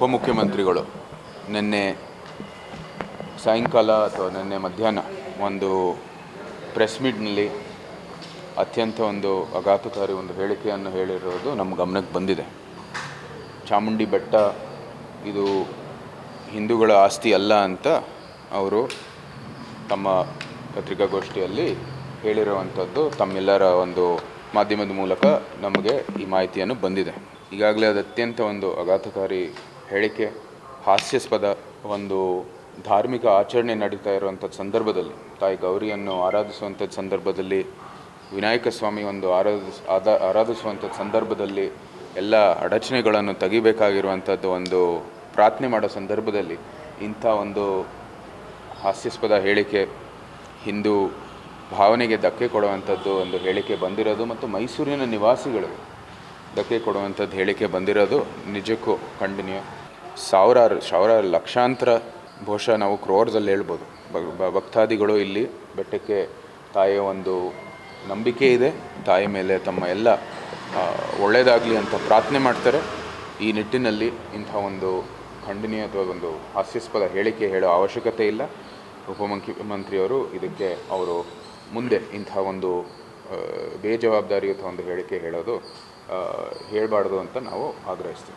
ಉಪಮುಖ್ಯಮಂತ್ರಿಗಳು. ನಿನ್ನೆ ಸಾಯಂಕಾಲ ಅಥವಾ ನಿನ್ನೆ ಮಧ್ಯಾಹ್ನ ಒಂದು ಪ್ರೆಸ್ ಮೀಟ್ನಲ್ಲಿ ಅತ್ಯಂತ ಒಂದು ಆಘಾತಕಾರಿ ಒಂದು ಹೇಳಿಕೆಯನ್ನು ಹೇಳಿರೋದು ನಮ್ಮ ಗಮನಕ್ಕೆ ಬಂದಿದೆ. ಚಾಮುಂಡಿ ಬೆಟ್ಟ ಇದು ಹಿಂದೂಗಳ ಆಸ್ತಿ ಅಲ್ಲ ಅಂತ ಅವರು ತಮ್ಮ ಪತ್ರಿಕಾಗೋಷ್ಠಿಯಲ್ಲಿ ಹೇಳಿರುವಂಥದ್ದು. ತಮ್ಮೆಲ್ಲರ ಒಂದು ಮಾಧ್ಯಮದ ಮೂಲಕ ನಮಗೆ ಈ ಮಾಹಿತಿಯನ್ನು ಬಂದಿದೆ. ಈಗಾಗಲೇ ಅದು ಅತ್ಯಂತ ಒಂದು ಆಘಾತಕಾರಿ ಹೇಳಿಕೆ ಹಾಸ್ಯಾಸ್ಪದ ಒಂದು ಧಾರ್ಮಿಕ ಆಚರಣೆ ನಡೀತಾ ಇರುವಂಥ ಸಂದರ್ಭದಲ್ಲಿ. ತಾಯಿ ಗೌರಿಯನ್ನು ಆರಾಧಿಸುವಂಥ ಸಂದರ್ಭದಲ್ಲಿ, ವಿನಾಯಕ ಸ್ವಾಮಿ ಒಂದು ಆರಾಧಿಸ್ ಆದ, ಆರಾಧಿಸುವಂಥ ಸಂದರ್ಭದಲ್ಲಿ ಎಲ್ಲ ಅಡಚಣೆಗಳನ್ನು ತೆಗಿಬೇಕಾಗಿರುವಂಥದ್ದು ಒಂದು ಪ್ರಾರ್ಥನೆ ಮಾಡೋ ಸಂದರ್ಭದಲ್ಲಿ ಇಂಥ ಒಂದು ಹಾಸ್ಯಾಸ್ಪದ ಹೇಳಿಕೆ ಹಿಂದೂ ಭಾವನೆಗೆ ಧಕ್ಕೆ ಕೊಡುವಂಥದ್ದು ಒಂದು ಹೇಳಿಕೆ ಬಂದಿರೋದು ಮತ್ತು ಮೈಸೂರಿನ ನಿವಾಸಿಗಳು ಧಕ್ಕೆ ಕೊಡುವಂಥದ್ದು ಹೇಳಿಕೆ ಬಂದಿರೋದು ನಿಜಕ್ಕೂ ಖಂಡನೀಯ. ಸಾವಿರಾರು ಸಾವಿರಾರು ಲಕ್ಷಾಂತರ ಬಹುಶಃ ನಾವು ಕ್ರೋರ್ಸಲ್ಲಿ ಹೇಳ್ಬೋದು. ಭಕ್ತಾದಿಗಳು ಇಲ್ಲಿ ಬೆಟ್ಟಕ್ಕೆ ತಾಯಿಯ ಒಂದು ನಂಬಿಕೆ ಇದೆ. ತಾಯಿ ಮೇಲೆ ತಮ್ಮ ಎಲ್ಲ ಒಳ್ಳೆಯದಾಗಲಿ ಅಂತ ಪ್ರಾರ್ಥನೆ ಮಾಡ್ತಾರೆ. ಈ ನಿಟ್ಟಿನಲ್ಲಿ ಇಂಥ ಒಂದು ಖಂಡನೀಯ ಅಥವಾ ಒಂದು ಹಾಸ್ಯಾಸ್ಪದ ಹೇಳಿಕೆ ಹೇಳೋ ಅವಶ್ಯಕತೆ ಇಲ್ಲ. ಉಪಮುಖ್ಯಮಂತ್ರಿಯವರು ಇದಕ್ಕೆ ಅವರು ಮುಂದೆ ಇಂಥ ಒಂದು ಬೇಜವಾಬ್ದಾರಿಯುತ ಒಂದು ಹೇಳಿಕೆ ಹೇಳೋದು ಹೇಳಬಾರ್ದು ಅಂತ ನಾವು ಆಗ್ರಹಿಸ್ತೀವಿ.